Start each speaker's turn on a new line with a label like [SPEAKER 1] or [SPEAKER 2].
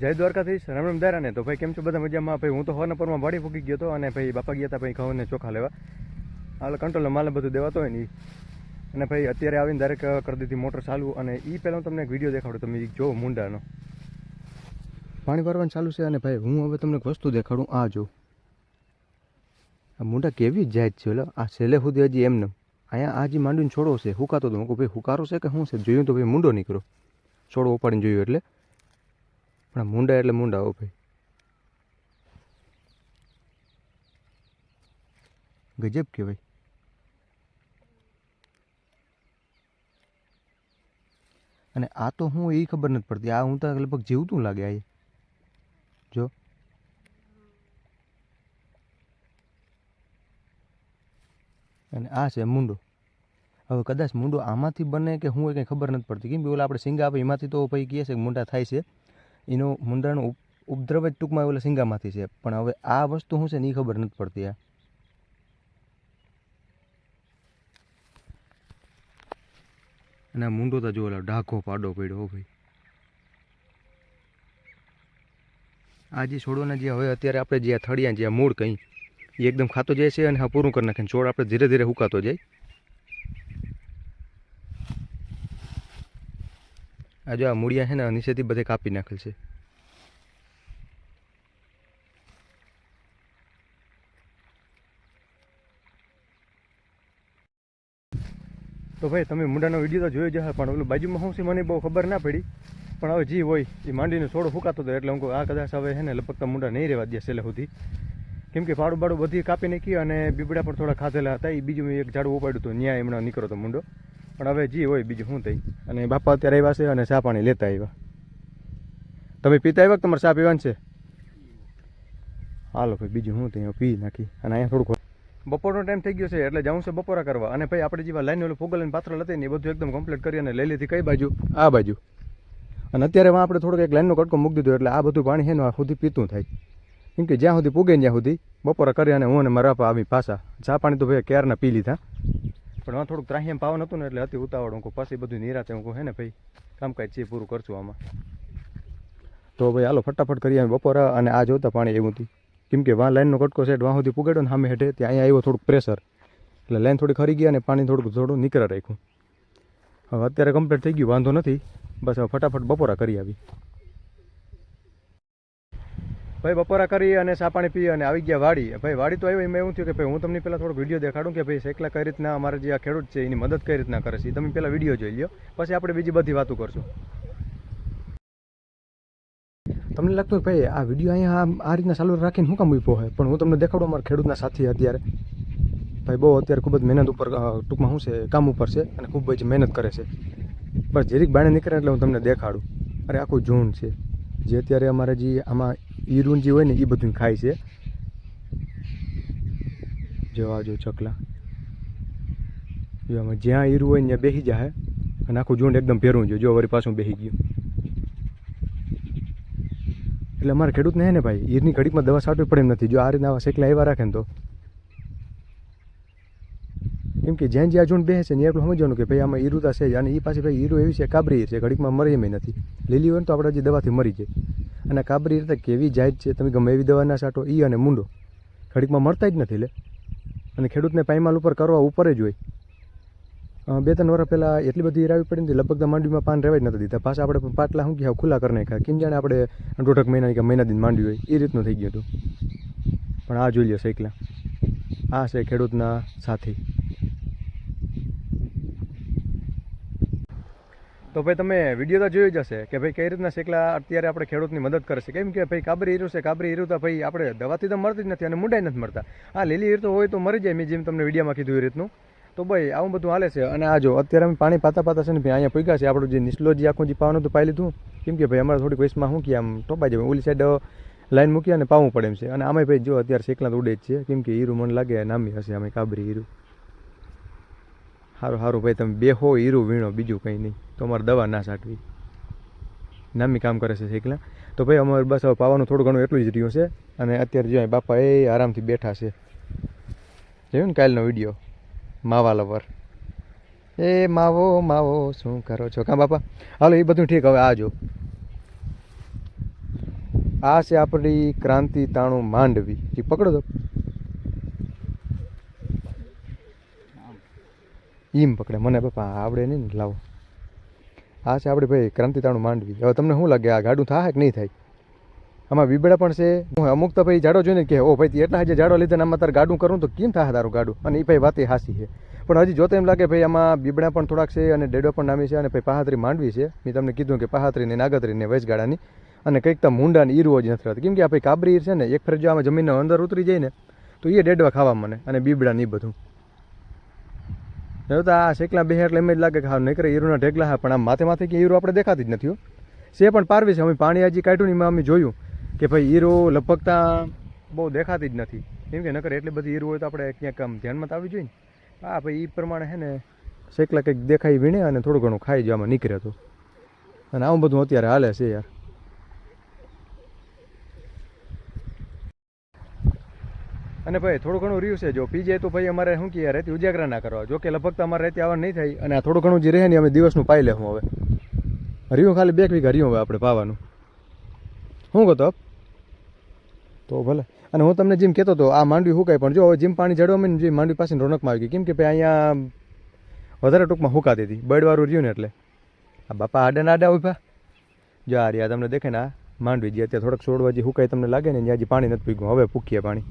[SPEAKER 1] જય દ્વારકાધીશ, રામ રામ દારા તો ભાઈ, કેમ છો? બધા મજામાં? ભાઈ, હું તો હોવાના પરમાં વાડી ફૂકી ગયો હતો અને ભાઈ, બાપા ગયા હતા, ભાઈ, ઘઉંને ચોખા લેવા. હાલ કંટ્રોલ માલ બધું દેવાતો હોય ને. અને ભાઈ, અત્યારે આવીને દરેક કરી દીધી મોટર ચાલુ અને એ પહેલાં હું તમને એક વીડિયો દેખાડું. તમે જો મુંડાનો. પાણી ભરવાનું ચાલુ છે અને ભાઈ, હું હવે તમને એક વસ્તુ દેખાડું. આ જો. આ મુંડા કેવી જાત છે એટલે આ છેલ્લે સુધી હજી એમને. અહીંયા આ જે માંડીને છોડો છે, હુકાતો હતો હું ભાઈ, હુકારો છે કે શું છે? જોયું તો ભાઈ, મુંડો નીકળ્યો. છોડો ઉપાડીને જોયું એટલે. પણ મુંડા એટલે મુંડા હો ભાઈ. ગજબ કહેવાય. અને આ તો હું એ ખબર નથી પડતી. આ હું તો લગભગ જીવતું લાગે આ જો. અને આ છે મુંડો. હવે કદાચ મુંડો આમાંથી બને કે હું એ કંઈ ખબર નથી પડતી. કેમ કે ઓલા આપણે સિંગા આપે એમાંથી તો ભાઈ કહે છે કે મુંડા થાય છે. એનો મુંદરાનું ઉપ- ઉપદ્રવ જ ટૂંકમાં ઓલા સિંગામાંથી છે. પણ હવે આ વસ્તુ શું છે ને એ ખબર નથી પડતી આ. અને આ મુંડો તો જો ઢાંકો પાડો પડ્યો ભાઈ. આ જે છોડવાના જે હવે અત્યારે આપણે જે થળિયા જે મૂળ કંઈ, એ એકદમ ખાતો જાય છે અને હા પૂરું કરી નાખીને છોડ આપણે ધીરે ધીરે હુકાતો જાય. આ જો આ મૂળિયા છે ને નીચેથી બધે કાપી નાખેલ છે. તો ભાઈ, તમે મુંડાનો વીડિયો તો જોયો જ હશે, પણ ઓલું બાજુમાં શું છે, મને બહુ ખબર ના પડી. પણ હવે જી હોય, એ માંડીને છોડો ફૂકાતો હતો એટલે હું આ કદાચ હવે છે ને, લપકતા મુંડા નહીં રહેવા દે છેલ્લે સુધી. કેમ કે પાડું બાડું બધી કાપી નાખી અને બીબડા પણ થોડા ખાધેલા હતા એ બીજું એક ઝાડું ઉપાડ્યું હતું, ન્યાય એમણે નીકળ્યો હતો મુંડો. પણ હવે જી હોય બીજું શું થઈ? અને બાપા અત્યારે આવ્યા છે અને ચા પાણી લેતા આવ્યા. તમે પીતા આવ્યા તમારે ચા પીવાનું છે? હાલો ભાઈ, બીજું શું થઈ? પી નાખી. અને અહીંયા થોડુંક બપોરનો ટાઈમ થઈ ગયો છે, એટલે જાઉં છે બપોરા કરવા. અને ભાઈ, આપણે જેવા લાઈન ઓલું ફોગલ અને પાત્ર હતી ને એ બધું એકદમ કમ્પ્લીટ કરી અને લઈ લીધી. કઈ બાજુ? આ બાજુ. અને અત્યારે આપણે થોડોક એક લાઈનનો કટકો મૂકી દીધો, એટલે આ બધું પાણી છે ને આ સુધી પીતું થાય. કેમ કે જ્યાં સુધી પૂગે ત્યાં સુધી બપોરા કરી અને હું અને મારા આવી પાછા. ચા પાણી તો ભાઈ ક્યારના પી લીધા? પણ આ થોડુંક ત્રાહિયમ પાવન હતું ને એટલે અતિ ઉતાવળ, હું પાછી બધું નિરાતે હું હે ને ભાઈ, કામકાજ છે પૂરું કરશું આમાં. તો ભાઈ, હાલો, ફટાફટ કરીએ અમે બપોરા અને આ જોતા પાણી એવું હતી. કેમ કે વાં, લાઈનનો કટકો સેટ વાં સુધી પુગાડ્યો ને સામે હેઠે ત્યાં અહીંયા આવ્યો થોડુંક પ્રેશર એટલે લાઈન થોડી ખરી ગઈ અને પાણી થોડુંક થોડું નીકળે રાખ્યું. હવે અત્યારે કમ્પ્લીટ થઈ ગયું, વાંધો નથી. બસ હવે ફટાફટ બપોરા કરી આવી. ભાઈ બપોરા કરી અને ચા પાણી પી અને આવી ગયા વાડી. ભાઈ વાડી તો આવી એમાં એવું થયું કે ભાઈ હું તમને પહેલાં થોડોક વીડિયો દેખાડું કે ભાઈ શેકલા કઈ રીતના અમારે જે આ ખેડૂત છે, એની મદદ કઈ રીતના કરે છે તમે પહેલાં વીડિયો જોઈ લો પછી આપણે બીજી બધી વાતો કરશું. તમને લાગતું હોય ભાઈ આ વીડિયો અહીંયા આ રીતના ચાલુ રાખીને શું કામ ઊભો હોય? પણ હું તમને દેખાડું અમારા ખેડૂતના સાથી અત્યારે. ભાઈ બહુ અત્યારે ખૂબ જ મહેનત ઉપર ટૂંકમાં શું છે, કામ ઉપર છે અને ખૂબ જ મહેનત કરે છે. બસ જેરીક બાણે નીકળે એટલે હું તમને દેખાડું. અરે, આખું ઝૂંડ છે. જે અત્યારે અમારે જે આમાં ઈરૂન જે હોય ને એ બધું ખાય છે. જોવા જો ચકલા. જો આમાં જ્યાં ઈરું હોય ત્યાં બેસી જાય અને આખું ઝૂંડ એકદમ ભેરું જો જો વળી પાછું બેસી ગયું. એટલે અમારા ખેડૂતને હે ને ભાઈ, ઈરની ઘડીકમાં દવા છાંટવી પડે એમ નથી. જો આ રીતના આવા શેકલા એવા રાખે ને તો. કેમ કે જ્યાં જ્યાં ઝૂંડ બેસે છે ને એટલું સમજવાનું કે ભાઈ આમાં ઈરુતા છે અને એ પાછી ભાઈ ઈરું એવી છે, કાબરી છે. ઘડીકમાં મરી એમ નથી. લીલી હોય ને તો આપણે જે દવાથી મરી જાય. અને કાબરી રીતે કેવી જાત છે, તમે ગમે એવી દવા ના છાંટો ઈ અને મુંડો. ઘડીકમાં મળતા જ નથી લે. અને ખેડૂતને પાયમાલ ઉપર કરવા ઉપર જ હોય. બે ત્રણ વર્ષ પહેલાં એટલી બધી ઈર આવી પડી નથી લગભગ માંડવીમાં પાન રહેવા જ નથી દીધા. પાછા આપણે પાટલા શું કહે ખુલ્લા કરી નાખ્યા. કેમ જાણે આપણે દોઢક મહિના કે મહિના દિન માંડવી હોય. એ રીતનું થઈ ગયું હતું. પણ આ જોઈ લો સાયકલા આ છે ખેડૂતના સાથી. તો ભાઈ તમે વીડિયો તો જોઈ જશે કે ભાઈ કઈ રીતના શેકલા અત્યારે આપણે ખેડૂતની મદદ કરશે. કેમ કે ભાઈ કાબરી હીરું છે, કાબરી હીરું તો ભાઈ આપણે દવાથી તો મળતી જ નથી અને મુંડાઈ નથી મળતા. આ લીલી હીર તો હોય તો મરી જાય, મેં જેમ તમને વિડીયોમાં કીધું એ રીતનું. તો ભાઈ આવું બધું હાલે છે અને આ જો અત્યારે અમે પાણી પાતા પાતા છે ને ભાઈ અહીંયા પૂગ્યા છે. આપણું જે નિસલો જે આખું જે પાવાનું હતું, પાઈ લીધું. કેમ કે ભાઈ અમારે થોડીક વયસમાં શું કે આમ ટોપાઈ જાય. ઓલી સાઈડ લાઈન મૂકી અને પાવું પડે એમ છે. અને આમાં ભાઈ જો અત્યારે શેકલા તો ઉડે જ છે. કેમ કે હીરું મને લાગે નામી હશે અમે કાબરી હીરું. સારું સારું ભાઈ, તમે બે હો હીરું, વીણો, બીજું કંઈ નહીં. તો અમારે દવા ના સાટવી નામી કામ કરે છે એકલા. તો ભાઈ, અમારે બસ હવે પાવાનું થોડું ઘણું એટલું જ રહ્યું છે. અને અત્યારે જો બાપા એ આરામથી બેઠા છે. જોયું ને કાલનો વીડિયો? માવા લવર. એ માવો માવો, શું કરો છો? કાં બાપા? હાલો, એ બધું ઠીક, હવે આ જો. આ છે આપણી ક્રાંતિ તાણું માંડવી. એ પકડો તો. ઈમ પકડે. મને પપ્પા આવડે નહીં ને, લાવો. આ છે આપણે ભાઈ ક્રાંતિ તાણું માંડવી. હવે તમને શું લાગે, આ ગાડું થાય કે નહીં થાય? આમાં બીબડા પણ છે. હું અમુક તો ભાઈ જાડો જોઈને કે ઓ ભાઈ એટલા હજી જાડો લીધે આમાં તારે ગાડું કરું તો કેમ થાય તારું ગાડું? અને એ ભાઈ વાતે હાસી છે. પણ હજી જોતા એમ લાગે, ભાઈ, આમાં બીબડા પણ થોડાક છે અને ડેડો પણ નામી છે અને ભાઈ પાહાત્રી માંડવી છે. મેં તમને કીધું કે પાહાત્રી ને નાગત્રી ને વચગાડાની અને કંઈક તો મૂંડા ને ઈરવો જ નથી રહેતી. કેમ કે આ ભાઈ કાબરી છે ને, એક ફેર જો આમાં જમીનનો અંદર ઉતરી જાય ને, તો એ ડેડવા ખાવા મને અને બીબડા ને બધું. હવે તો આ શેકલા બે એટલે એમ જ લાગે કે હા નહીં કરે હીરોના ઢેકલા હા, પણ આમ માથે માથે કે હીરો આપણે દેખાતી જ નથી છે પણ પારવી છે, અમે પાણી હજી કાઢ્યું ને એમાં અમે જોયું કે ભાઈ હીરો લપકતા બહુ દેખાતી જ નથી. કેમ કે નકર એટલી બધી હીરો હોય તો આપણે ક્યાંક આમ ધ્યાનમાં તો આવી જોઈએ ને. હા, ભાઈ એ પ્રમાણે છે ને શેકલા કંઈક દેખાઈ વીણે અને થોડું ઘણું ખાઈ જવામાં નીકળે તો. અને આવું બધું અત્યારે હાલે છે યાર. અને ભાઈ, થોડું ઘણું રહ્યું છે. જો પી જાય તો ભાઈ અમારે શું કહે રહેતી ઉજાગરા ના કરવા. જો કે લગભગ તો અમારે રહેતી આવવાનું નહીં થાય અને આ થોડું ઘણું જે રહે ને અમે દિવસનું પાઈ લેવું હવે. રહ્યું ખાલી બે વીઘા રહ્યું હવે આપણે પાવાનું. શું કહો તો ભલે. અને હું તમને જેમ કહેતો હતો, આ માંડવી હુકાય, પણ જો હવે જેમ પાણી જડવા મને જે માંડવી પાસે રોનકમાં આવી ગઈ, કેમ કે ભાઈ અહીંયા વધારે ટૂંકમાં હુકાતી હતી. બળવાળું રહ્યું ને એટલે. આ બાપા આડા ના આડા ઊભા. જો આ રહ્યા તમને દેખે ને આ માંડવી જે અત્યારે થોડોક છોડવા જે હુકાય તમને લાગે ને ત્યાં હજી પાણી નથી પીગું હવે પૂકીએ પાણી.